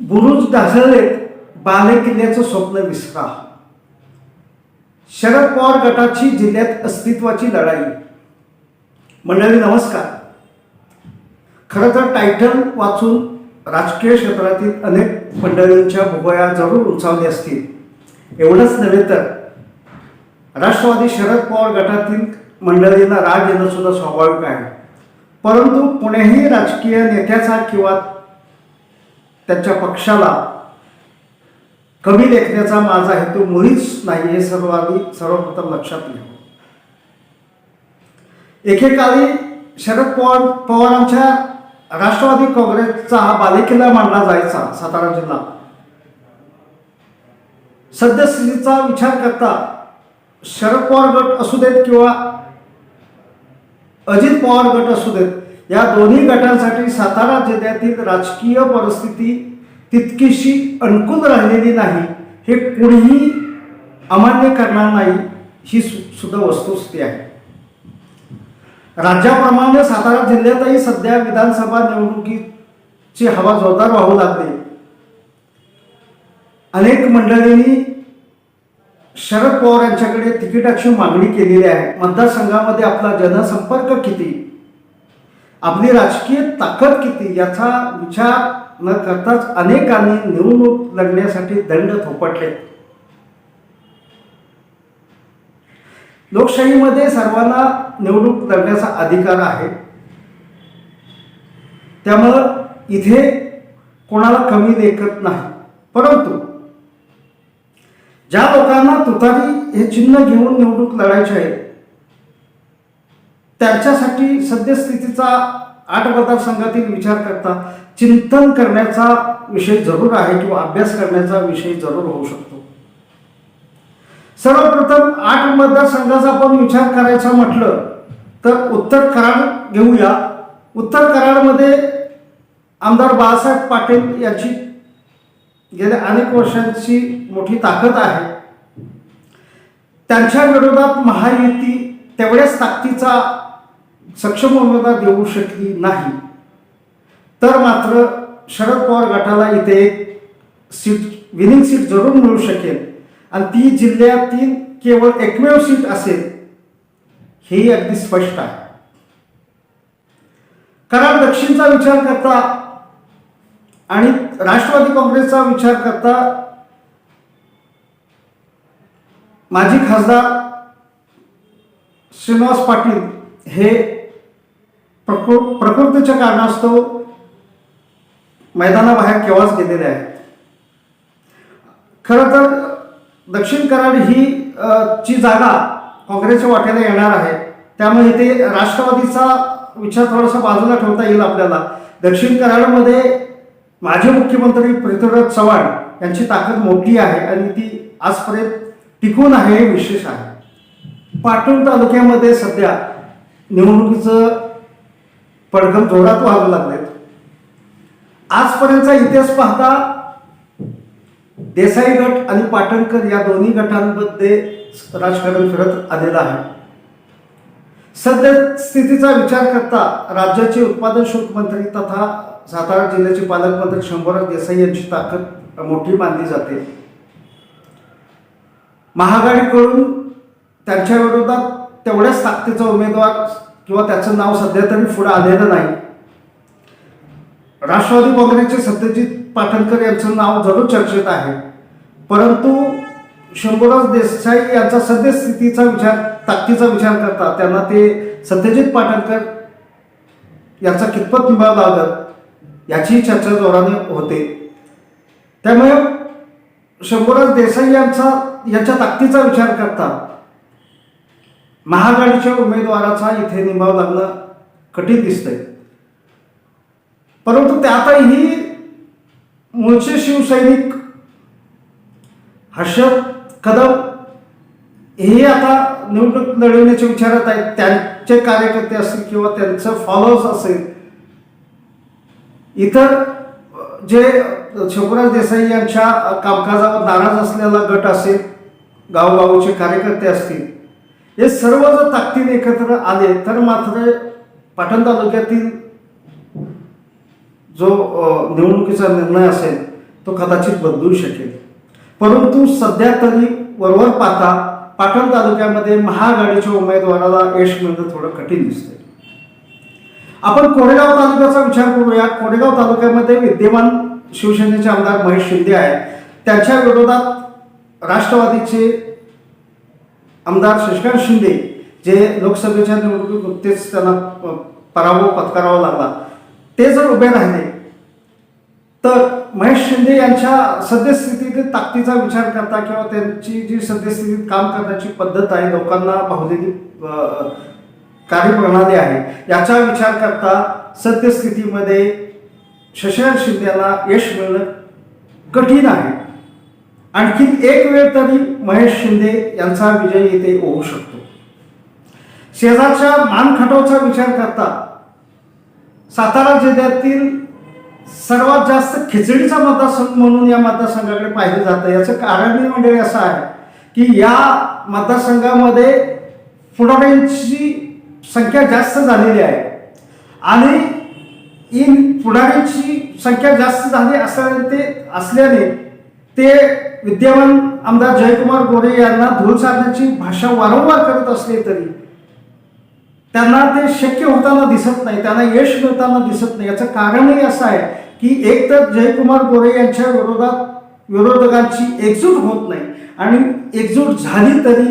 बुरुज ढासळलेत बाले किल्ल्याचं स्वप्न विसरा. शरद पवार गटाची जिल्ह्यात अस्तित्वाची लढाई. मंडळी नमस्कार. खरं तर टायटल वाचून राजकीय क्षेत्रातील अनेक मंडळींच्या भुवया जरूर उंचावल्या असतील. एवढंच नव्हे तर राष्ट्रवादी शरद पवार गटातील मंडळींना राग येणं सुद्धा स्वाभाविक आहे. परंतु कुणीही राजकीय नेत्याचा किंवा त्यांच्या पक्षाला कमी लेखण्याचा माझा हेतू मुळीच नाही हे सर्व आम्ही सर्वप्रथम लक्षात घेऊ. एकेकाळी शरद पवार पवारांच्या राष्ट्रवादी काँग्रेसचा हा बालेकिल्ला मानला जायचा सातारा जिल्हा. सद्यस्थितीचा विचार करता शरद पवार गट असू देत किंवा अजित पवार गट असू देत या दोन्ही गटांसाठी सातारा जिल्ह्यातील राजकीय परिस्थिती तितकीशी अनुकूल राहिलेली नाही हे कुणीही अमान्य करणार नाही ही सु सुद्धा वस्तुस्थिती आहे. राज्याप्रमाणे सातारा जिल्ह्यातही सध्या विधानसभा निवडणुकीची हवा जोरदार वाहू लागली. अनेक मंडळींनी शरद पवार यांच्याकडे तिकिटाची मागणी केलेली आहे. मतदारसंघामध्ये आपला जनसंपर्क किती? आपली राजकीय ताकद किती? याचा विचार न करताच अनेकांनी निवडणूक लढण्यासाठी दंड थोपटले. लोकशाहीमध्ये सर्वांना निवडणूक लढण्याचा अधिकार आहे. त्यामुळं इथे कोणाला कमी देखत नाही. परंतु ज्या लोकांना तुतारी हे चिन्ह घेऊन निवडणूक लढायचे आहे त्यांच्यासाठी सद्यस्थितीचा आठ मतदारसंघातील विचार करता चिंतन करण्याचा विषय जरूर आहे किंवा अभ्यास करण्याचा विषय जरूर होऊ शकतो. सर्वप्रथम आठ मतदारसंघाचा आपण विचार करायचा म्हटलं तर उत्तर कराड घेऊया. उत्तर कराडमध्ये आमदार बाळासाहेब पाटील यांची गेल्या अनेक वर्षांची मोठी ताकद आहे. त्यांच्या विरोधात महायुती तेवढ्याच ताकदीचा सक्षम उमेदवार देऊ शकली नाही. तर मात्र शरद पवार गटाला इथे एक सीट विनिंग सीट जरूर मिळू शकेल. आणि ती जिल्ह्यातील केवळ एकमेव सीट असेल हेही अगदी स्पष्ट आहे. कारण दक्षिणचा विचार करता आणि राष्ट्रवादी काँग्रेसचा विचार करता माजी खासदार श्रीनिवास पाटील हे प्रकृ प्रकृतीच्या कारणास्तव मैदानाबाहेर केव्हाच गेलेले आहेत. खरं तर दक्षिण कराड ही ची जागा काँग्रेसच्या वाट्याला येणार आहे. त्यामुळे इथे राष्ट्रवादीचा विचार थोडासा बाजूला ठेवता येईल आपल्याला. दक्षिण कराडमध्ये माझे मुख्यमंत्री पृथ्वीराज चव्हाण यांची ताकद मोठी आहे आणि ती आजपर्यंत टिकून आहे हे विशेष आहे. पाटण तालुक्यामध्ये सध्या निवडणुकीचं पडघम जोरात व्हावं लागलेत आजपर्यंतचा इतिहास पाहता देसाई गट आणि पाटणकर या दोन्ही गटांमध्ये राजकारण फिरत आलेलं आहे. सध्या स्थितीचा विचार करता राज्याचे उत्पादन शुल्क मंत्री तथा सातारा जिल्ह्याचे पालकमंत्री शंभूराज देसाई यांची ताकद मोठी मानली जाते. महागाडीकडून त्यांच्या विरोधात तेवढ्याच ताकदीचा उमेदवार किंवा त्याचं नाव सध्या तरी पुढे आलेलं नाही. राष्ट्रवादी काँग्रेसचे सत्यजित पाटणकर यांचं नाव जरूर चर्चेत आहे. परंतु शंभूराज देसाई यांचा सद्यस्थितीचा विचार ताकदीचा विचार करता त्यांना ते सत्यजित पाटणकर यांचा कितपत विभाग लागत? याची चर्चा जोराने होते. त्यामुळे शंभूराज देसाई यांचा याच्या ताकदीचा विचार करता महाआघाडीच्या उमेदवाराचा इथे निभाव लागणं कठीण दिसतंय. परंतु त्यातही मूळचे शिवसैनिक हर्षद कदम हे आता निवडणूक लढवण्याच्या विचारात आहेत. त्यांचे कार्यकर्ते असतील किंवा त्यांचं फॉलोअर्स असेल इतर जे शंभूराज देसाई यांच्या कामकाजावर नाराज असलेला गट असेल गावगावचे कार्यकर्ते असतील हे सर्व जर ताकदीने एकत्र आले तर मात्र पाटण तालुक्यातील जो निवडणुकीचा निर्णय असेल तो कदाचित बदलू शकेल. परंतु सध्या तरी वरवर पाहता पाटण तालुक्यामध्ये महाआघाडीच्या उमेदवाराला यश मिळणं थोडं कठीण दिसतंय. आपण कोरेगाव तालुक्याचा विचार करूया कोरेगाव तालुक्यामध्ये विद्यमान शिवसेनेचे आमदार महेश शिंदे आहेत. त्यांच्या विरोधात राष्ट्रवादीचे आमदार शशिकांत शिंदे जे लोकसभेच्या निवडणुकीत नुकतेच त्यांना पराभव पत्करावा लागला. ते जर उभे राहिले तर महेश शिंदे यांच्या सद्यस्थितीतील ताकदीचा विचार करता किंवा त्यांची जी सद्यस्थितीत काम करण्याची पद्धत आहे लोकांना भावलेली कार्यप्रणाली आहे. याचा विचार करता सद्यस्थितीमध्ये शशिकांत शिंदेला यश मिळणं कठीण आहे. आणखीन एक वेळ तरी महेश शिंदे यांचा विजय इथे होऊ शकतो. शेजारच्या मानखटावचा विचार करता सातारा जिल्ह्यातील सर्वात जास्त खिचडीचा मतदारसंघ म्हणून या मतदारसंघाकडे पाहिलं जातं. याचं कारण म्हणजे असं आहे की या मतदारसंघामध्ये फुडाऱ्यांची संख्या जास्त झालेली आहे. आणि इन पुढाऱ्यांची संख्या जास्त झाली असल्याने ते असल्याने ते विद्यमान आमदार जयकुमार गोरे यांना धूळ साधण्याची भाषा वारंवार करत असले तरी त्यांना ते शक्य होताना दिसत नाही त्यांना यश मिळताना दिसत नाही. याचं कारणही असं आहे की एक तर जयकुमार गोरे यांच्या विरोधात विरोधकांची एकजूट होत नाही आणि एकजूट झाली तरी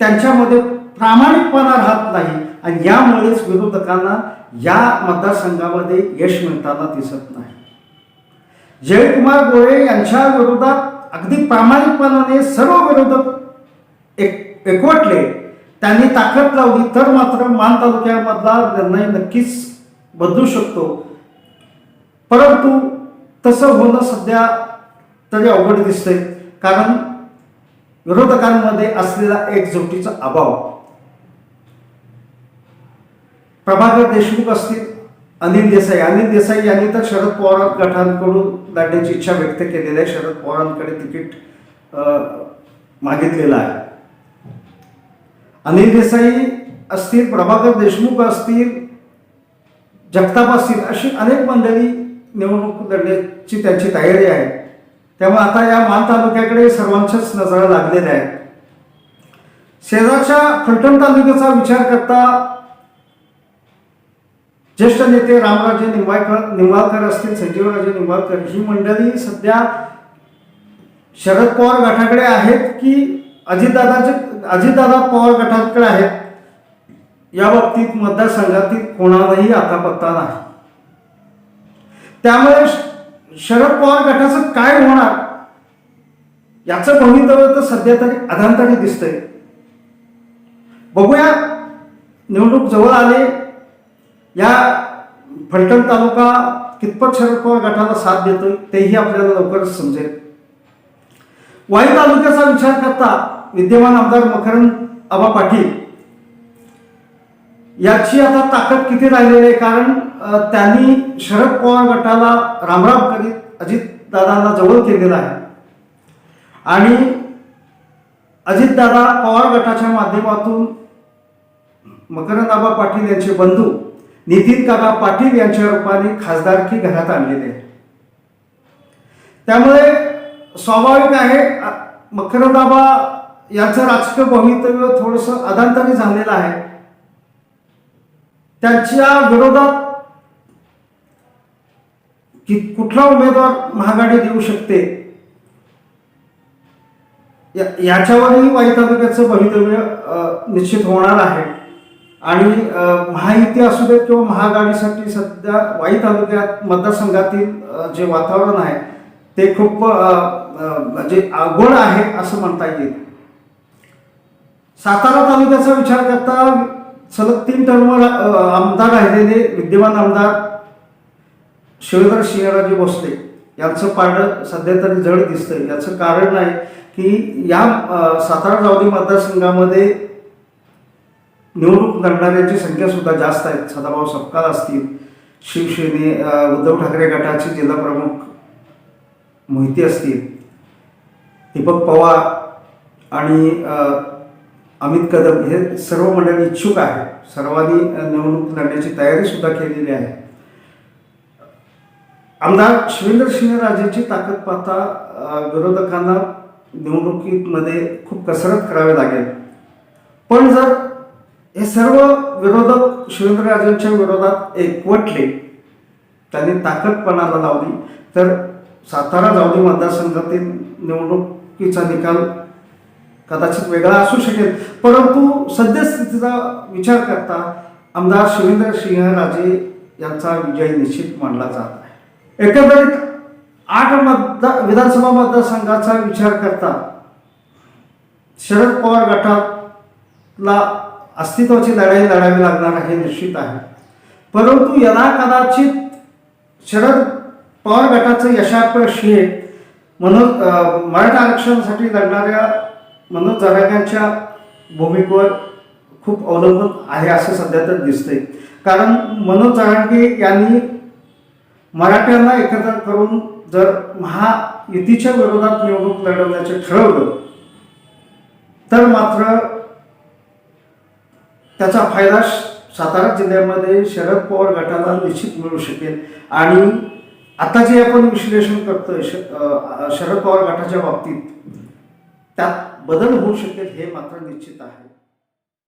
त्यांच्यामध्ये प्रामाणिकपणा राहत नाही. आणि यामुळेच विरोधकांना या मतदारसंघामध्ये यश मिळताना दिसत नाही. जयकुमार गोरे यांच्या विरोधात अगदी प्रामाणिकपणाने सर्व विरोधक एक एकवटले. त्यांनी ताकद लावली तर मात्र मान तालुक्यामधला निर्णय नक्कीच बदलू शकतो. परंतु तसं होणं सध्या तरी अवघड दिसतंय. कारण विरोधकांमध्ये असलेला एकजुटीचा अभाव प्रभाकर देशमुख असतील अनिल देसाई. अनिल देसाई यांनी तर शरद पवार गटांकडून लढण्याची इच्छा व्यक्त केलेली आहे. शरद पवारांकडे तिकीट मागितलेलं आहे. अनिल देसाई असतील प्रभाकर देशमुख असतील जगताप असतील अशी अनेक मंडळी निवडणूक लढण्याची त्यांची तयारी आहे. त्यामुळे आता या मान तालुक्याकडे सर्वांच्याच नजरा लागलेल्या आहेत. शेजारच्या फलटण तालुक्याचा विचार करता ज्येष्ठ नेते रामराजे निंबाळकर निंबाळकर असतील संजीवराजे निंबाळकर ही मंडळी सध्या शरद पवार गटाकडे आहेत की अजितदादाचे अजितदादा पवार गटाकडे आहेत? या बाबतीत मतदारसंघातील कोणालाही आता पत्ता नाही. त्यामुळे श- शरद पवार गटाचं काय होणार? याचं भवितव्य तर सध्या तरी अधांतरी दिसतंय. बघूया निवडणूक जवळ आले या फलटण तालुका कितपत शरद पवार गटाला साथ देतोय तेही आपल्याला लवकरच समजेल. वाई तालुक्याचा विचार करता विद्यमान आमदार मकरंद आबा पाटील. याची आता ताकद किती राहिलेली आहे? कारण त्यांनी शरद पवार गटाला रामराम करीत अजितदादांना जवळ केलेला आहे. आणि अजितदादा पवार गटाच्या माध्यमातून मकरंदाबा पाटील यांचे बंधू नितीन काका पाटील यांच्या रूपाने खासदारकी घरात आणलेली आहे त्यामुळे स्वाभाविक आहे मकरदाबा मकरंदाबा यांचं राजकीय भवितव्य थोडस अधांतरी झालेलं आहे. त्यांच्या विरोधात की कुठला उमेदवार महागाडी देऊ शकते? याच्यावरही वाई तालुक्याचं भवितव्य निश्चित होणार आहे. आणि महायुती असू देत किंवा महाआघाडीसाठी सध्या वाई तालुक्यात मतदारसंघातील जे वातावरण आहे ते खूप म्हणजे अवघड आहे असं म्हणता येईल. सातारा तालुक्याचा विचार करता सलग तीन टर्म आमदार राहिलेले विद्यमान आमदार शिवधर सिंहराजे भोसले यांचं पारडं सध्या तरी जड दिसतंय. याचं कारण आहे की या सातारा जावली मतदारसंघामध्ये निवडणूक लढणाऱ्यांची संख्या सुद्धा जास्त आहे सदाभाऊ सपकाळ असतील. शिवसेने उद्धव ठाकरे गटाचे जिल्हा प्रमुख मोहिते असतील. दीपक पवार आणि अमित कदम हे सर्व मंडळी इच्छुक आहे सर्वांनी निवडणूक लढण्याची तयारी सुद्धा केलेली आहे. आमदार शिवेंद्र राजेची ताकद पाहता विरोधकांना निवडणुकीमध्ये खूप कसरत करावी लागेल. पण जर हे सर्व विरोधक शिवेंद्रराजेंच्या विरोधात एकवटले. त्यांनी ताकदपणाला लावली. तर सातारा जावली मतदारसंघातील निवडणुकीचा निकाल कदाचित वेगळा असू शकेल. परंतु सद्यस्थितीचा विचार करता आमदार शिवेंद्र सिंहराजे यांचा विजय निश्चित मानला जात आहे. एकंदरीत आठ मतदार विधानसभा मतदारसंघाचा विचार करता शरद पवार गटाला अस्तित्वाची लढाई लढावी लागणार आहे निश्चित आहे. परंतु यदा कदाचित शरद पवार गटाचं यशापयश हे मनोज मराठा आरक्षणासाठी लढणाऱ्या मनोज जरांगांच्या भूमिकेवर खूप अवलंबून आहे असं सध्या तर दिसतंय. कारण मनोज जरांगे यांनी मराठ्यांना एकत्र करून जर महायुतीच्या विरोधात निवडणूक लढवण्याचे ठरवलं तर मात्र त्याचा फायदा सातारा जिल्ह्यामध्ये शरद पवार गटाला निश्चित मिळू शकेल. आणि आता जे आपण विश्लेषण करतोय श शरद पवार गटाच्या बाबतीत त्यात बदल होऊ शकेल हे मात्र निश्चित आहे.